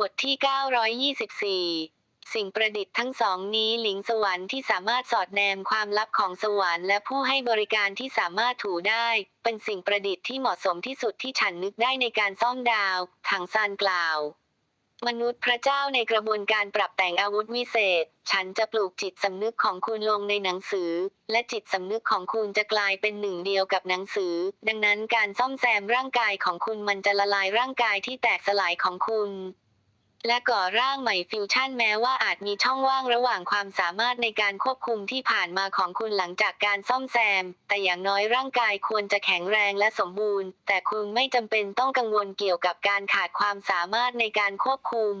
บทที่ 924 สิ่งประดิษฐ์ทั้งสองนี้หลิงสวรรค์ที่สามารถสอดแนมความลับของสวรรค์และผู้ให้บริการที่สามารถถูได้ เป็นสิ่งประดิษฐ์ที่เหมาะสมที่สุดที่ฉันนึกได้ในการซ่อมดาวถังซานกล่าว มนุษย์พระเจ้าในกระบวนการปรับแต่งอาวุธวิเศษ ฉันจะปลูกจิตสำนึกของคุณลงในหนังสือ และจิตสำนึกของคุณจะกลายเป็นหนึ่งเดียวกับหนังสือ ดังนั้นการซ่อมแซมร่างกายของคุณมันจะละลายร่างกายที่แตกสลายของคุณ และก่อร่างใหม่ฟิวชั่นแม้ว่าอาจมีช่องว่างระหว่างความสามารถในการควบคุมที่ผ่านมาของคุณหลังจากการซ่อมแซม แต่อย่างน้อยร่างกายควรจะแข็งแรงและสมบูรณ์ แต่คุณไม่จำเป็นต้องกังวลเกี่ยวกับการขาดความสามารถในการควบคุม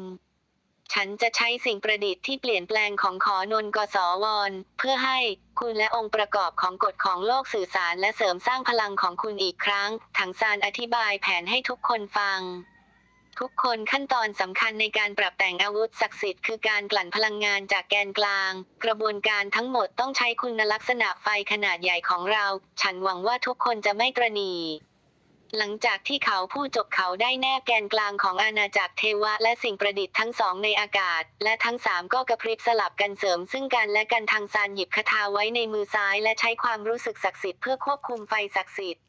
ฉันจะใช้สิ่งประดิษฐ์ที่เปลี่ยนแปลงของขอนนกสวรเพื่อให้คุณและองค์ประกอบของกฎของโลกสื่อสารและเสริมสร้างพลังของคุณอีกครั้ง ถังซานอธิบายแผนให้ทุกคนฟัง ทุกคนขั้นตอนสำคัญในการปรับแต่งอาวุธศักดิ์สิทธิ์คือการกลั่นพลังงานจากแกนกลาง กระบวนการทั้งหมดต้องใช้คุณลักษณะไฟขนาดใหญ่ของเรา ฉันหวังว่าทุกคนจะไม่ตระหนีหลังจากที่เขาพูดจบเขาได้แนบแกนกลางของอาณาจักรเทวะและสิ่งประดิษฐ์ทั้งสองในอากาศ และทั้งสามก็กระพริบสลับกันเสริม ซึ่งกันและกันทางซานหยิบคาถาไว้ในมือซ้าย และใช้ความรู้สึกศักดิ์สิทธิ์เพื่อควบคุมไฟศักดิ์สิทธิ์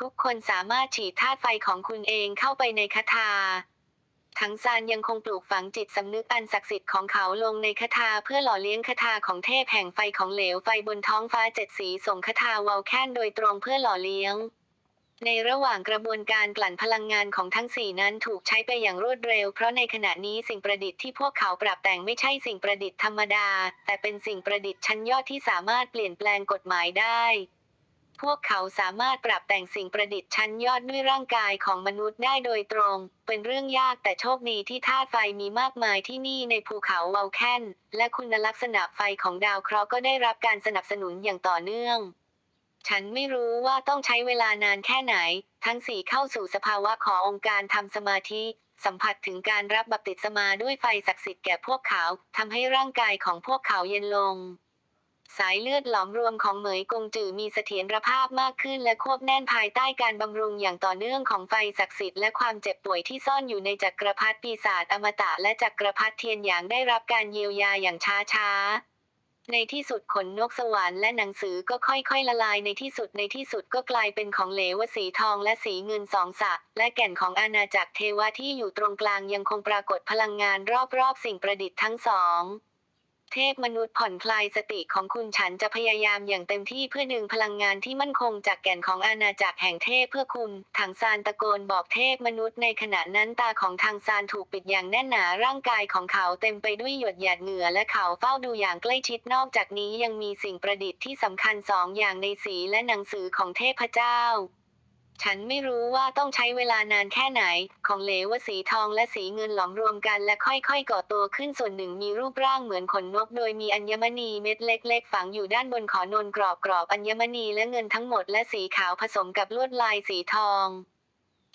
ทุกคนสามารถฉีดธาตุไฟของคุณเองเข้าไปในคาถาทั้งซานยังคงปลูกฝังจิตสำนึกอันศักดิ์สิทธิ์ของเขาลงในคาถาเพื่อหล่อเลี้ยงคาถาของเทพแห่งไฟของเหลวไฟบนท้องฟ้าเจ็ดสีส่งคาถาวาลแคนโดยตรงเพื่อหล่อเลี้ยง ในระหว่างกระบวนการกลั่นพลังงานของทั้งสี่นั้นถูกใช้ไปอย่างรวดเร็ว เพราะในขณะนี้สิ่งประดิษฐ์ที่พวกเขาปรับแต่งไม่ใช่สิ่งประดิษฐ์ธรรมดา แต่เป็นสิ่งประดิษฐ์ชั้นยอดที่สามารถเปลี่ยนแปลงกฎหมายได้ พวกเขาสามารถปรับแต่งสิ่งประดิษฐ์ชั้นยอดด้วยร่างกายของมนุษย์ได้โดยตรง เป็นเรื่องยากแต่โชคดีที่ธาตุไฟมีมากมายที่นี่ในภูเขาเวลแคนและคุณลักษณะไฟของดาวเคราะห์ก็ได้รับการสนับสนุนอย่างต่อเนื่อง ฉันไม่รู้ว่าต้องใช้เวลานานแค่ไหน ทั้งสี่เข้าสู่สภาวะขององค์การทำสมาธิสัมผัสถึงการรับบัพติศมาด้วยไฟศักดิ์สิทธิ์แก่พวกเขาทำให้ร่างกายของพวกเขาเย็นลง สายเลือดหลอมรวมของเหมยกงจือมีเสถียรภาพมากขึ้นและควบแน่นภายใต้การบำรุงอย่างต่อเนื่องของไฟศักดิ์สิทธิ์และความเจ็บป่วยที่ซ่อนอยู่ในจักรพรรดิปีศาจอมตะและจักรพรรดิเทียนหยางได้รับการเยียวยาอย่างช้าช้าในที่สุดขนนกสวรรค์และหนังสือก็ค่อยๆ ละลายในที่สุดในที่สุดก็กลายเป็นของเหลวสีทองและสีเงินสองสะ และแก่นของอาณาจักรเทวะที่อยู่ตรงกลางยังคงปรากฏพลังงานรอบๆ สิ่งประดิษฐ์ทั้งสอง เทพมนุษย์ผ่อนคลายสติของคุณฉันจะพยายามอย่างเต็มที่เพื่อดึงพลังงานที่มั่นคงจากแก่นของอาณาจักรแห่งเทพเพื่อคุณ ทางซานตะโกนบอกเทพมนุษย์ในขณะนั้นตาของทางซานถูกปิดอย่างแน่นหนาร่างกายของเขาเต็มไปด้วยหยดหยาดเหงื่อและเขาเฝ้าดูอย่างใกล้ชิดนอกจากนี้ยังมีสิ่งประดิษฐ์ที่สำคัญสองอย่างในสีและหนังสือของเทพเจ้า ฉันไม่รู้ว่าต้องใช้เวลานานแค่ไหน ของเหลวสีทองและสีเงินหลอมรวมกันและค่อยๆก่อตัวขึ้นส่วนหนึ่งมีรูปร่างเหมือนขนนก โดยมีอัญมณีเม็ดเล็ก ๆ ฝังอยู่ด้านบนขอนนกรอบกรอบอัญมณีและเงินทั้งหมดและสีขาวผสมกับลวดลายสีทอง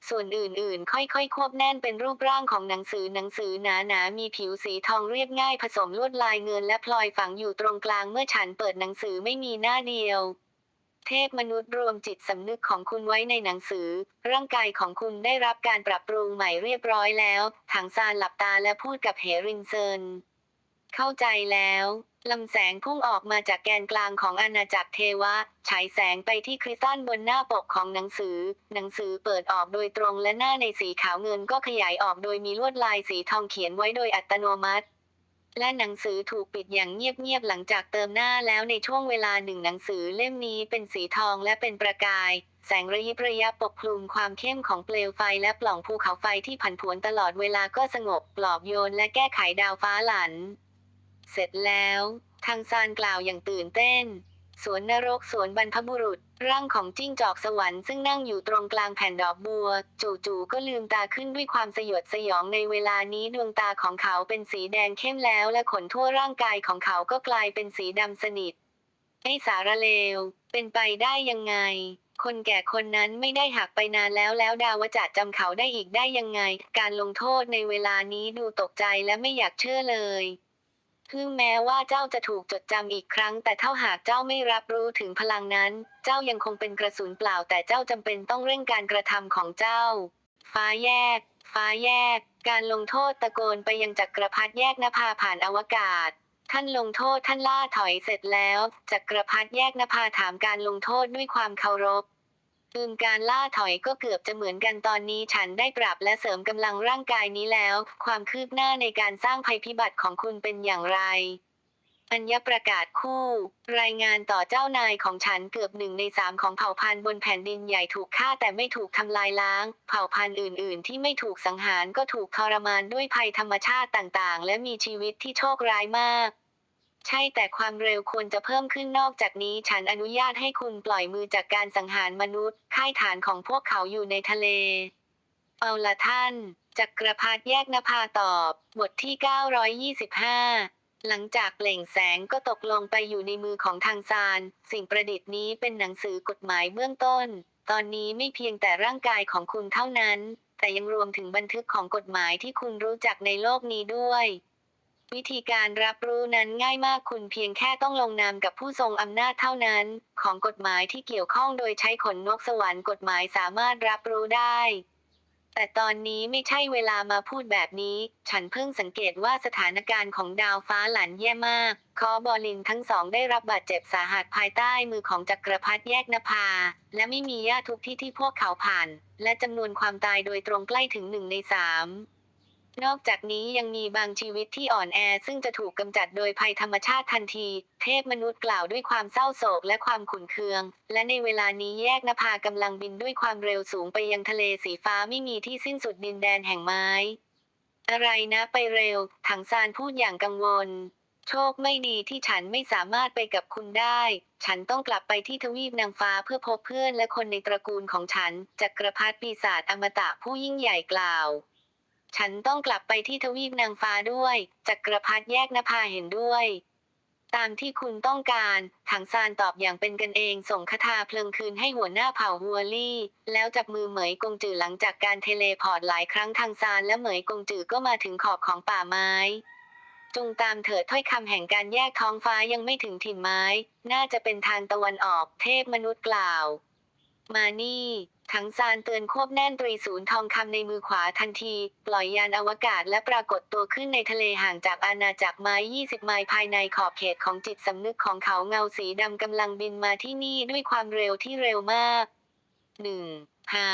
ส่วนอื่นๆ ค่อยๆ ควบแน่นเป็นรูปร่างของหนังสือหนังสือหนาๆมีผิวสีทองเรียบง่ายผสมลวดลายเงินและพลอยฝังอยู่ตรงกลางเมื่อฉันเปิดหนังสือไม่มีหน้าเดียว เทพมนุษย์รวมจิตสำนึกของคุณไว้ในหนังสือ ร่างกายของคุณได้รับการปรับปรุงใหม่เรียบร้อยแล้ว ถังซานหลับตาและพูดกับเฮรินเซินเข้าใจแล้วลำแสงพุ่งออกมาจากแกนกลางของอาณาจักรเทวะ ฉายแสงไปที่คริสตัลบนหน้าปกของหนังสือ หนังสือเปิดออกโดยตรงและหน้าในสีขาวเงินก็ขยายออกโดยมีลวดลายสีทองเขียนไว้โดยอัตโนมัติ และหนังสือถูกปิดอย่างเงียบๆหลังจากเติมหน้าแล้วในช่วงเวลาหนึ่งหนังสือเล่มนี้เป็นสีทองและเป็นประกาย แสงระยิบระยับปกคลุมความเข้มของเปลวไฟและปล่องภูเขาไฟที่ผันผวนตลอดเวลาก็สงบปลอบโยนและแก้ไขดาวฟ้าหลัน เสร็จแล้ว ทางซานกล่าวอย่างตื่นเต้น สวนนรกสวนบรรพบุรุษ ร่างของจิ้งจอกสวรรค์ซึ่งนั่งอยู่ตรงกลางแผ่นดอกบัว จู่ๆก็ลืมตาขึ้นด้วยความสยดสยองในเวลานี้ดวงตาของเขาเป็นสีแดงเข้มแล้วและขนทั่วร่างกายของเขาก็กลายเป็นสีดำสนิทไอ้สารเลว เป็นไปได้ยังไง คนแก่คนนั้นไม่ได้หักไปนานแล้วแล้วดาวจะจำเขาได้อีกได้ยังไง การลงโทษในเวลานี้ดูตกใจและไม่อยากเชื่อเลย ถึงแม้ว่าเจ้าจะถูกจดจำอีกครั้ง แต่ถ้าหากเจ้าไม่รับรู้ถึงพลังนั้น เจ้ายังคงเป็นกระสุนเปล่า แต่เจ้าจำเป็นต้องเร่งการกระทำของเจ้า ฟ้าแยก ฟ้าแยก การลงโทษตะโกนไปยังจักรพรรดิแยกนภาผ่านอวกาศ ท่านลงโทษท่านล่าถอยเสร็จแล้ว จักรพรรดิแยกนภาถามการลงโทษด้วยความเคารพ อืมการล่าถอยก็เกือบจะเหมือนกันตอนนี้ฉันได้ปรับและเสริมกำลังร่างกายนี้แล้ว ความคืบหน้าในการสร้างภัยพิบัติของคุณเป็นอย่างไร อัญญประกาศคู่ รายงานต่อเจ้านายของฉันเกือบหนึ่งในสามของเผ่าพันธุ์บนแผ่นดินใหญ่ถูกฆ่าแต่ไม่ถูกทำลายล้าง เผ่าพันธุ์อื่น ๆ ที่ไม่ถูกสังหารก็ถูกทรมานด้วยภัยธรรมชาติต่าง ๆ และมีชีวิตที่โชคร้ายมาก ใช่แต่ความเร็วควรจะเพิ่มขึ้นนอกจากนี้ฉันอนุญาตให้คุณปล่อยมือจากการสังหารมนุษย์ค่ายฐานของพวกเขาอยู่ในทะเล เอาละท่านจักรพรรดิแยกนภาตอบ บทที่ 925หลังจากเปล่งแสงก็ตกลงไปอยู่ในมือของทางซาน สิ่งประดิษฐ์นี้เป็นหนังสือกฎหมายเบื้องต้น ตอนนี้ไม่เพียงแต่ร่างกายของคุณเท่านั้น แต่ยังรวมถึงบันทึกของกฎหมายที่คุณรู้จักในโลกนี้ด้วย วิธีการรับรู้นั้นง่ายมากคุณเพียงแค่ต้องลงนามกับผู้ทรงอำนาจเท่านั้น ของกฎหมายที่เกี่ยวข้องโดยใช้ขนนกสวรรค์กฎหมายสามารถรับรู้ได้ แต่ตอนนี้ไม่ใช่เวลามาพูดแบบนี้ ฉันเพิ่งสังเกตว่าสถานการณ์ของดาวฟ้าหลันแย่มาก คอบอลินทั้งสองได้รับบาดเจ็บสาหัสภายใต้มือของจักรพรรดิแยกนภา และไม่มีญาติทุกที่ที่พวกเขาผ่าน และจำนวนความตายโดยตรงใกล้ถึงหนึ่งในสาม นอกจากนี้ยังมีบางชีวิตที่อ่อนแอซึ่งจะถูกกำจัดโดยภัยธรรมชาติทันที เทพมนุษย์กล่าวด้วยความเศร้าโศกและความขุ่นเคือง และในเวลานี้แยกนภากำลังบินด้วยความเร็วสูงไปยังทะเลสีฟ้าไม่มีที่สิ้นสุดดินแดนแห่งไม้ อะไรนะไปเร็ว ถังซานพูดอย่างกังวล โชคไม่ดีที่ฉันไม่สามารถไปกับคุณได้ ฉันต้องกลับไปที่ทวีปนางฟ้าเพื่อพบเพื่อนและคนในตระกูลของฉันจักรพรรดิปีศาจอมตะผู้ยิ่งใหญ่กล่าว ฉันต้องกลับไปที่ทวีปนางฟ้าด้วยจักรพรรดิแยกนภาเห็นด้วย ตามที่คุณต้องการถังซานตอบอย่างเป็นกันเองส่งคาถาเพลิงคืนให้หัวหน้าเผ่าฮัวลี่ แล้วจับมือเหมยกงจือหลังจากการเทเลพอร์ตหลายครั้งทางซานและเหมยกงจือก็มาถึงขอบของป่าไม้จงตามเถิดถ้อยคำแห่งการแยกท้องฟ้ายังไม่ถึงถิ่นไม้ น่าจะเป็นทางตะวันออกเทพมนุษย์กล่าว มานี่ ถังซานเตือนควบแน่นตรีศูนย์ทองคำในมือขวาทันที ปล่อยยานอวกาศและปรากฏตัวขึ้นในทะเลห่างจากอาณาจักรไม้ 20 ไมล์ภายในขอบเขตของจิตสำนึกของเขาเงาสีดำกำลังบินมาที่นี่ด้วยความเร็วที่เร็วมากหนึ่งฮา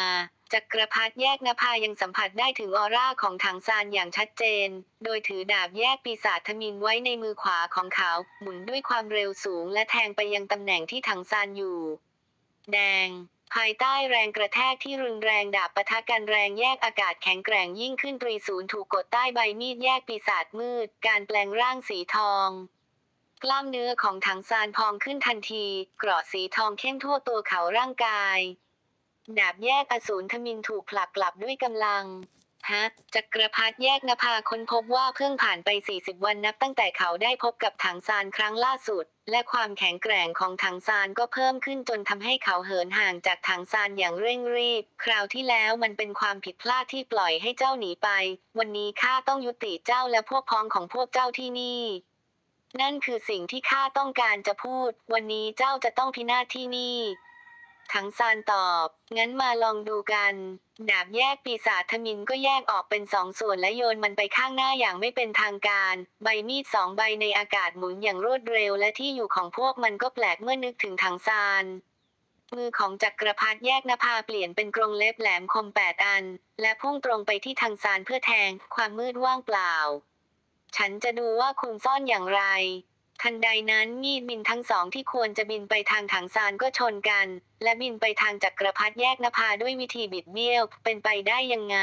จักรพรรดิแยกนภายังสัมผัสได้ถึงออร่าของถังซานอย่างชัดเจน โดยถือดาบแยกปีศาจทมินไว้ในมือขวาของเขา หมุนด้วยความเร็วสูงและแทงไปยังตำแหน่งที่ถังซานอยู่ แดง ภายใต้แรงกระแทกที่รุนแรงดาบปะทะกันแรงแยกอากาศแข็งแกร่งยิ่งขึ้นตรีศูนย์ถูกกดใต้ใบมีดแยกปีศาจมืด การแปลงร่างสีทองกล้ามเนื้อของถังซานพองขึ้นทันที เกราะสีทองเข้มทั่วตัวเขาร่างกาย ดาบแยกอสูรทมินถูกผลักกลับด้วยกำลัง ฮะจักรพรรดิแยกนภาค้นพบว่าเพิ่งผ่านไป 40 วันนับตั้งแต่เขาได้พบกับถังซานครั้งล่าสุด และความแข็งแกร่งของถังซานก็เพิ่มขึ้นจนทำให้เขาเหินห่างจากถังซานอย่างเร่งรีบ คราวที่แล้วมันเป็นความผิดพลาดที่ปล่อยให้เจ้าหนีไป วันนี้ข้าต้องยุติเจ้าและพวกพ้องของพวกเจ้าที่นี่ นั่นคือสิ่งที่ข้าต้องการจะพูด วันนี้เจ้าจะต้องพินาศที่นี่ ถังซานตอบ งั้นมาลองดูกัน ดาบแยกปีศาจทมินก็แยกออกเป็นสองส่วนและโยนมันไปข้างหน้าอย่างไม่เป็นทางการ ใบมีดสองใบในอากาศหมุนอย่างรวดเร็วและที่อยู่ของพวกมันก็แปลกเมื่อนึกถึงถังซาน มือของจักรพรรดิแยกนภาเปลี่ยนเป็นกรงเล็บแหลมคมแปดอัน และพุ่งตรงไปที่ทางซานเพื่อแทง ความมืดว่างเปล่า ฉันจะดูว่าคุณซ่อนอย่างไร ทันใดนั้นมีดบินทั้งสองที่ควรจะบินไปทางถังซานก็ชนกัน และบินไปทางจักรพรรดิแยกนภาด้วยวิธีบิดเบี้ยว เป็นไปได้ยังไง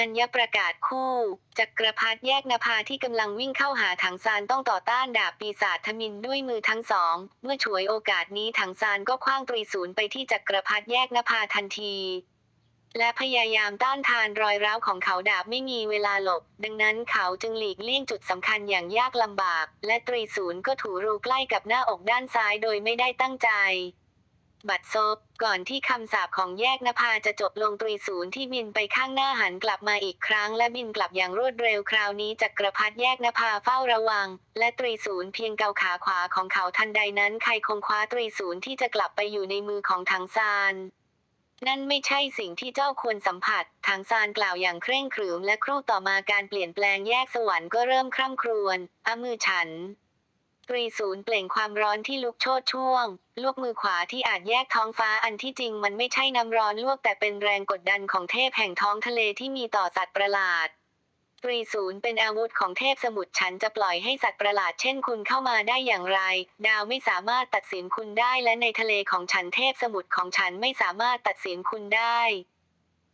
อัญญประกาศคู่จักรพรรดิแยกนภาที่กำลังวิ่งเข้าหาถังซานต้องต่อต้านดาบปีศาจทมินด้วยมือทั้งสอง เมื่อฉวยโอกาสนี้ถังซานก็คว้างตรีศูนย์ไปที่จักรพรรดิแยกนภาทันที และพยายามต้านทานรอยร้าวของเขาดาบไม่มีเวลาหลบ ดังนั้นเขาจึงหลีกเลี่ยงจุดสำคัญอย่างยากลำบาก และตรีศูนย์ก็ถูรูใกล้กับหน้าอกด้านซ้ายโดยไม่ได้ตั้งใจ บัดซบ ก่อนที่คำสาปของแยกนภาจะจบลงตรีศูนย์ที่บินไปข้างหน้าหันกลับมาอีกครั้ง และบินกลับอย่างรวดเร็วคราวนี้จักรพรรดิแยกนภาเฝ้าระวัง และตรีศูนย์เพียงเกาขาขวาของเขาทันใดนั้นใครคงคว้าตรีศูนย์ที่จะกลับไปอยู่ในมือของถังซาน นั่นไม่ใช่สิ่งที่เจ้าควรสัมผัส ทางซานกล่าวอย่างเคร่งครึมและครู่ต่อมาการเปลี่ยนแปลงแยกสวรรค์ก็เริ่มคร่ำครวญอามือฉัน ตรีศูนย์เปล่งความร้อนที่ลุกโชดช่วงลูกมือขวาที่อาจแยกท้องฟ้าอันที่จริงมันไม่ใช่น้ำร้อนลวกแต่เป็นแรงกดดันของเทพแห่งท้องทะเลที่มีต่อสัตว์ประหลาด ตรีศูนย์เป็นอาวุธของเทพสมุทรฉันจะปล่อยให้สัตว์ประหลาดเช่นคุณเข้ามาได้อย่างไร ดาวไม่สามารถตัดสินคุณได้และในทะเลของฉันเทพสมุทรของฉันไม่สามารถตัดสินคุณได้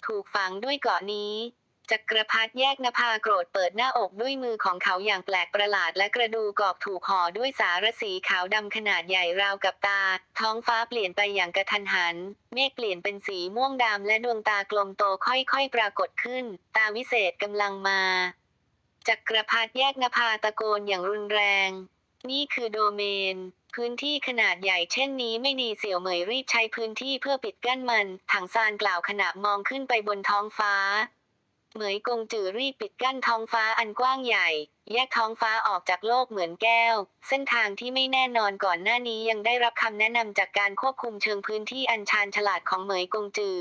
ถูกฝังด้วยเกาะนี้ จักรพรรดิแยกนภาโกรธเปิดหน้าอกด้วยมือของเขาอย่างแปลกประหลาดและกระดูกอกถูกห่อด้วยสารสีขาวดำขนาดใหญ่ราวกับตา ท้องฟ้าเปลี่ยนไปอย่างกระทันหัน เมฆเปลี่ยนเป็นสีม่วงดำและดวงตากลมโตค่อยๆ ปรากฏขึ้น ตาวิเศษกำลังมา จักรพรรดิแยกนภาตะโกนอย่างรุนแรง นี่คือโดเมนพื้นที่ขนาดใหญ่เช่นนี้ไม่ดีเสี่ยวเหมยรีบใช้พื้นที่เพื่อปิดกั้นมัน ถังซานกล่าวขณะมองขึ้นไปบนท้องฟ้า เหมยกงจือรีบปิดกั้นท้องฟ้าอันกว้างใหญ่ แยกท้องฟ้าออกจากโลกเหมือนแก้ว เส้นทางที่ไม่แน่นอนก่อนหน้านี้ยังได้รับคำแนะนำจากการควบคุมเชิงพื้นที่อันชาญฉลาดของเหมยกงจือ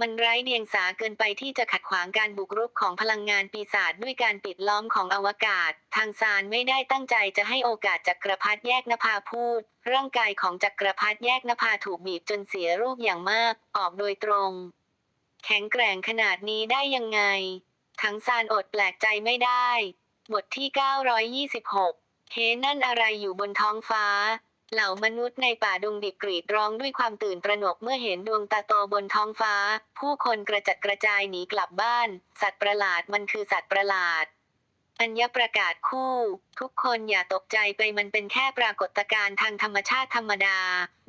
มันไร้เดียงสาเกินไปที่จะขัดขวางการบุกรุกของพลังงานปีศาจด้วยการปิดล้อมของอวกาศ ทางซานไม่ได้ตั้งใจจะให้โอกาสจักรพรรดิแยกนภาพูด ร่างกายของจักรพรรดิแยกนภาถูกบีบจนเสียรูปอย่างมาก ออกโดยตรง แข็งแกร่งขนาดนี้ได้ยังไง ทั้งซานอดแปลกใจไม่ได้ บทที่ 926 เฮนั่นอะไรอยู่บนท้องฟ้า เหล่ามนุษย์ในป่าดงดิบกรีดร้องด้วยความตื่นตระหนกเมื่อเห็นดวงตาโตบนท้องฟ้า ผู้คนกระจัดกระจายหนีกลับบ้าน สัตว์ประหลาดมันคือสัตว์ประหลาด อัญญประกาศคู่ ทุกคนอย่าตกใจไปมันเป็นแค่ปรากฏการณ์ทางธรรมชาติธรรมดา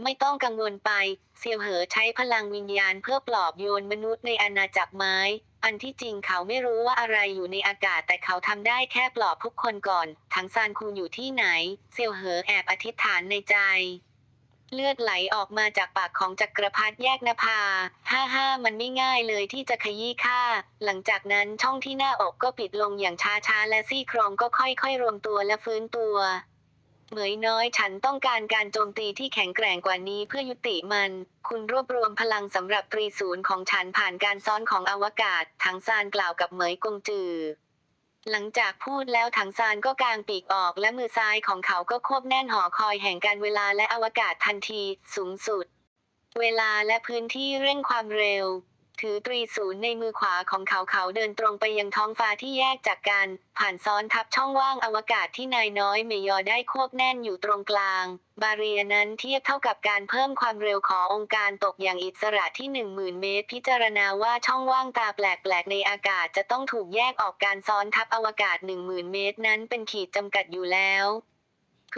ไม่ต้องกังวลไป เซียวเหอใช้พลังวิญญาณเพื่อปลอบโยนมนุษย์ในอาณาจักรไม้ อันที่จริงเขาไม่รู้ว่าอะไรอยู่ในอากาศแต่เขาทำได้แค่ปลอบทุกคนก่อน ทั้งซานคูอยู่ที่ไหน เซียวเหอแอบอธิษฐานในใจ เลือดไหลออกมาจากปากของจักรพรรดิแยกนภา ห้าห้ามันไม่ง่ายเลยที่จะขยี้ค่าหลังจากนั้นช่องที่หน้าอกก็ปิดลงอย่างช้าๆ และซี่โครงก็ค่อยๆ รวมตัวและฟื้นตัว เหมยน้อยฉันต้องการการโจมตีที่แข็งแกร่งกว่านี้เพื่อยุติมัน คุณรวบรวมพลังสำหรับตรีศูนย์ของฉันผ่านการซ้อนของอวกาศถังซานกล่าวกับเหมยกงจือ หลังจากพูดแล้วถังซานก็กางปีกออกและมือซ้ายของเขาก็ควบแน่นหอคอยแห่งการเวลาและอวกาศทันที สูงสุด เวลาและพื้นที่เร่งความเร็ว ถือตรีศูนย์ในมือขวาของเขาเขาเดินตรงไปยังท้องฟ้าที่แยกจากกัน ผ่านซ้อนทับช่องว่างอวกาศที่นายน้อยเมยอได้ควบแน่นอยู่ตรงกลาง บาเรียนั้นเทียบเท่ากับการเพิ่มความเร็วขององค์การตกอย่างอิสระที่ 10,000 เมตร พิจารณาว่าช่องว่างตาแปลกๆ ในอากาศจะต้องถูกแยกออกการซ้อนทับอวกาศ 10,000 เมตรนั้นเป็นขีดจำกัดอยู่แล้ว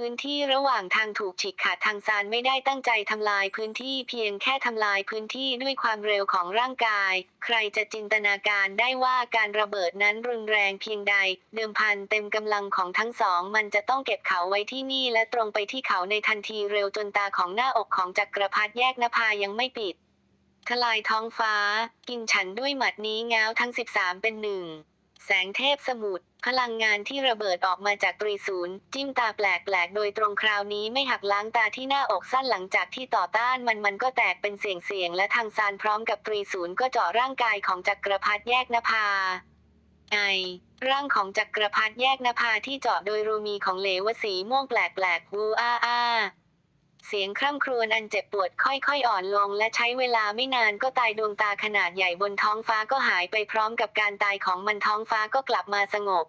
พื้นที่ระหว่างทางถูกฉีกขาดทางซานไม่ได้ตั้งใจทำลายพื้นที่เพียงแค่ทำลายพื้นที่ด้วยความเร็วของร่างกาย ใครจะจินตนาการได้ว่าการระเบิดนั้นรุนแรงเพียงใด เดิมพันเต็มกำลังของทั้งสอง มันจะต้องเก็บเขาไว้ที่นี่และตรงไปที่เขาในทันทีเร็วจนตาของหน้าอกของจักรพรรดิแยกนภายังไม่ปิดทลายท้องฟ้า กินฉันด้วยหมัดนี้ง้าวทั้ง 13 เป็นหนึ่ง แสงเทพสมุทรพลังงานที่ระเบิดออกมาจากตรีศูนย์ จิ้มตาแปลกๆ โดยตรงคราวนี้ไม่หักล้างตาที่หน้าอกสั้นหลังจากที่ต่อต้านมันมันก็แตกเป็นเสียงๆ และทางซานพร้อมกับตรีศูนย์ก็เจาะร่างกายของจักรพรรดิแยกนภาไอร่างของจักรพรรดิแยกนภาที่เจาะโดยรูมีของเหลวสีม่วงแปลกๆวูอาอา เสียงคร่ำครวญอันเจ็บปวดค่อยๆอ่อนลง และใช้เวลาไม่นานก็ตายดวงตาขนาดใหญ่บนท้องฟ้าก็หายไปพร้อมกับการตายของมันท้องฟ้าก็กลับมาสงบ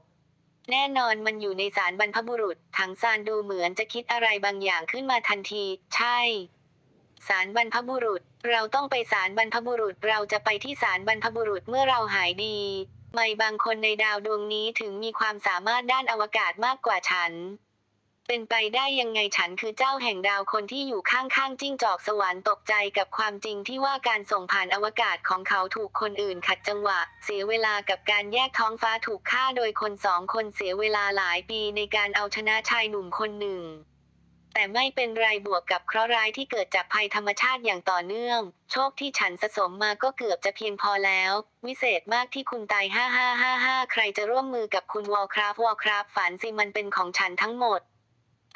แน่นอนมันอยู่ในสารบรรพบุรุษถังซานดูเหมือนจะคิดอะไรบางอย่างขึ้นมาทันที ใช่ สารบรรพบุรุษ เราต้องไปสารบรรพบุรุษเราจะไปที่สารบรรพบุรุษเมื่อเราหายดี ไม่บางคนในดาวดวงนี้ถึงมีความสามารถด้านอวกาศมากกว่าฉัน เป็นไปได้ยังไงฉันคือเจ้าแห่งดาวคนที่อยู่ข้างๆจิ้งจอกสวรรค์ตกใจกับความจริงที่ว่าการส่งผ่านอวกาศของเขาถูกคนอื่นขัดจังหวะ เสียเวลากับการแยกท้องฟ้าถูกฆ่าโดยคนสองคนเสียเวลาหลายปีในการเอาชนะชายหนุ่มคนหนึ่งแต่ไม่เป็นไรบวกกับเคราะห์ร้ายที่เกิดจากภัยธรรมชาติอย่างต่อเนื่อง โชคที่ฉันสะสมมาก็เกือบจะเพียงพอแล้ว วิเศษมากที่คุณตายห้าห้าห้าห้าใครจะร่วมมือกับคุณวอลคราฟวอลคราฟฝันสิมันเป็นของฉันทั้งหมด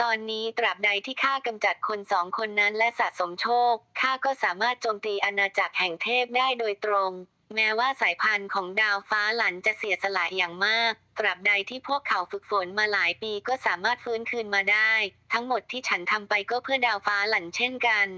ตอนนี้ตราบใดที่ข้ากำจัดคนสองคนนั้นและสะสมโชค ข้าก็สามารถโจมตีอาณาจักรแห่งเทพได้โดยตรง แม้ว่าสายพันธุ์ของดาวฟ้าหลันจะเสียสละอย่างมาก ตราบใดที่พวกเขาฝึกฝนมาหลายปีก็สามารถฟื้นคืนมาได้ ทั้งหมดที่ฉันทำไปก็เพื่อดาวฟ้าหลันเช่นกัน